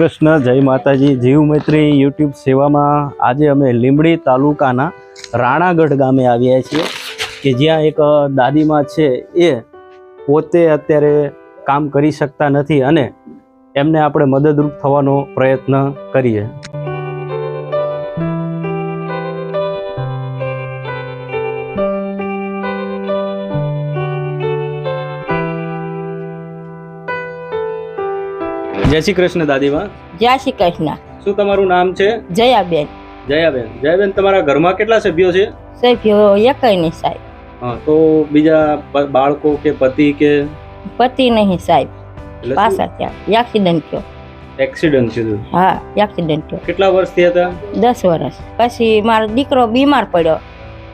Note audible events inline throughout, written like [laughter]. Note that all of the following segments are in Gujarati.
કૃષ્ણ, જય માતાજી, જીવ મૈત્રી યુટ્યુબ સેવામાં આજે અમે લીંબડી તાલુકાના રાણાગઢ ગામે આવ્યા છીએ, કે જ્યાં એક દાદીમાં છે, એ પોતે અત્યારે કામ કરી શકતા નથી અને એમને આપણે મદદરૂપ થવાનો પ્રયત્ન કરીએ. જય શ્રી કૃષ્ણ દાદીમાં. જય શ્રી કૃષ્ણ. શું તમારું નામ છે? જયાબેન. જયાબેન. જયાબેન તમારા ઘરમાં કેટલા સભ્યો છે? સભ્યો એક નહીં સાહેબ. હા તો બીજા બાળકો કે પતિ કે? પતિ નહીં સાહેબ. પાછા ત્યાં એક્સિડન્ટ થયો. એક્સિડન્ટ થયો હા એક્સિડન્ટ થયો. કેટલા વર્ષથી હતા? દસ વર્ષ. પછી મારો દીકરો બીમાર પડ્યો.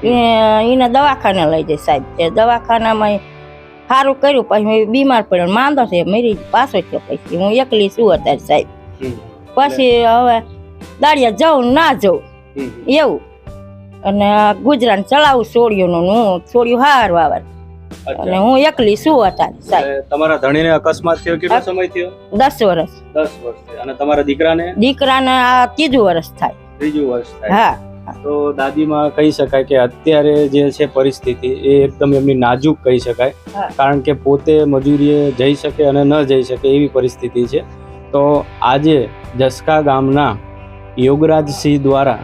એ- એને દવાખાને લઈ જાય સાહેબ. દવાખાનામાં સારું કર્યું પછી હું બીમાર પડ્યો માંદો છે મરી પાછો થયો પછી. હું એકલી છું અત્યારે સાહેબ. પછી હવે દાડિયા જાઉં ના જાઉં એવું. અને ગુજરાન ગુજરાત ચલાવું છોડ્યું હું છોડ્યું હાર વાવર. અને હું એકલી શું હતા સાહેબ. તમારા ધણીને અકસ્માત થયો કેટલો સમય થયો? દસ વર્ષ. દસ વર્ષ અને તમારા દીકરાને? દીકરાને આ ત્રીજું વર્ષ થાય. ત્રીજું વર્ષ થાય. હા. તો દાદીમાં કહી શકાય કે અત્યારે જે છે પરિસ્થિતિ એ એકદમ એમની નાજુક કહી શકાય. કારણ કે પોતે મજૂરીએ જઈ શકે અને ન જઈ શકે એવી પરિસ્થિતિ છે. તો આજે જસકા ગામના યોગરાજસિંહ દ્વારા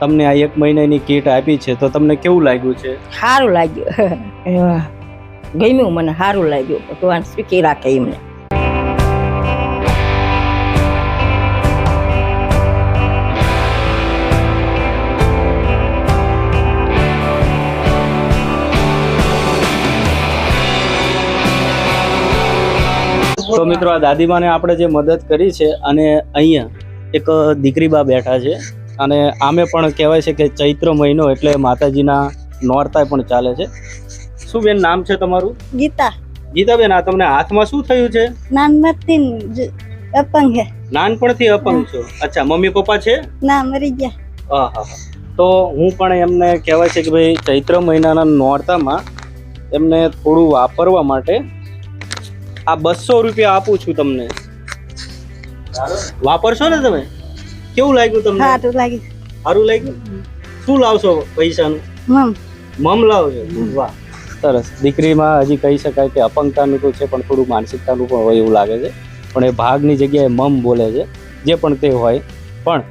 તમને આ એક મહિનાની કીટ આપી છે. તો તમને કેવું લાગ્યું છે? સારું લાગ્યું. [laughs] ગમ્યું મને સારું લાગ્યું. ભગવાન સ્વીકી રાખે એમને. તો મિત્રો આ દાદીમાને આપણે જે મદદ કરી છે અને અહીંયા એક દીકરી બા બેઠા છે અને આમે પણ કહેવાય છે કે ચૈત્ર મહિનો એટલે માતાજીના નોરતા પણ ચાલે છે. શું બેન નામ છે તમારું? ગીતા. ગીતાબેન આ તમને હાથમાં શું થયું છે? નાનપણથી અપંગ છે. નાનપણથી અપંગ છો? અચ્છા મમ્મી પપ્પા છે? ના મરી ગયા. હા. તો હું પણ એમને કહેવાય છે કે ભાઈ ચૈત્ર મહિનાના નોરતામાં એમને થોડું વાપરવા માટે આ બસો રૂપિયા આપું છું તમને. વાપરશો ને તમે? કેવું લાગ્યું તમને? સારું લાગે. સારું લાગ્યું? શું લાવશો પૈસાનું? મમ. મમ લાવજો. વાહ. સરસ. દીકરીમાં હજી કહી શકાય કે અપંગતાનું તો છે પણ થોડું માનસિકતાનું પણ હોય એવું લાગે છે. પણ એ ભાગની જગ્યાએ મમ બોલે છે જે પણ તે હોય. પણ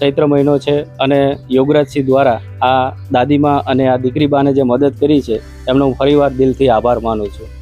ચૈત્ર મહિનો છે અને યોગરાજસિંહ દ્વારા આ દાદીમાં અને આ દીકરી બાને જે મદદ કરી છે એમનો હું ફરીવાર દિલથી આભાર માનું છું.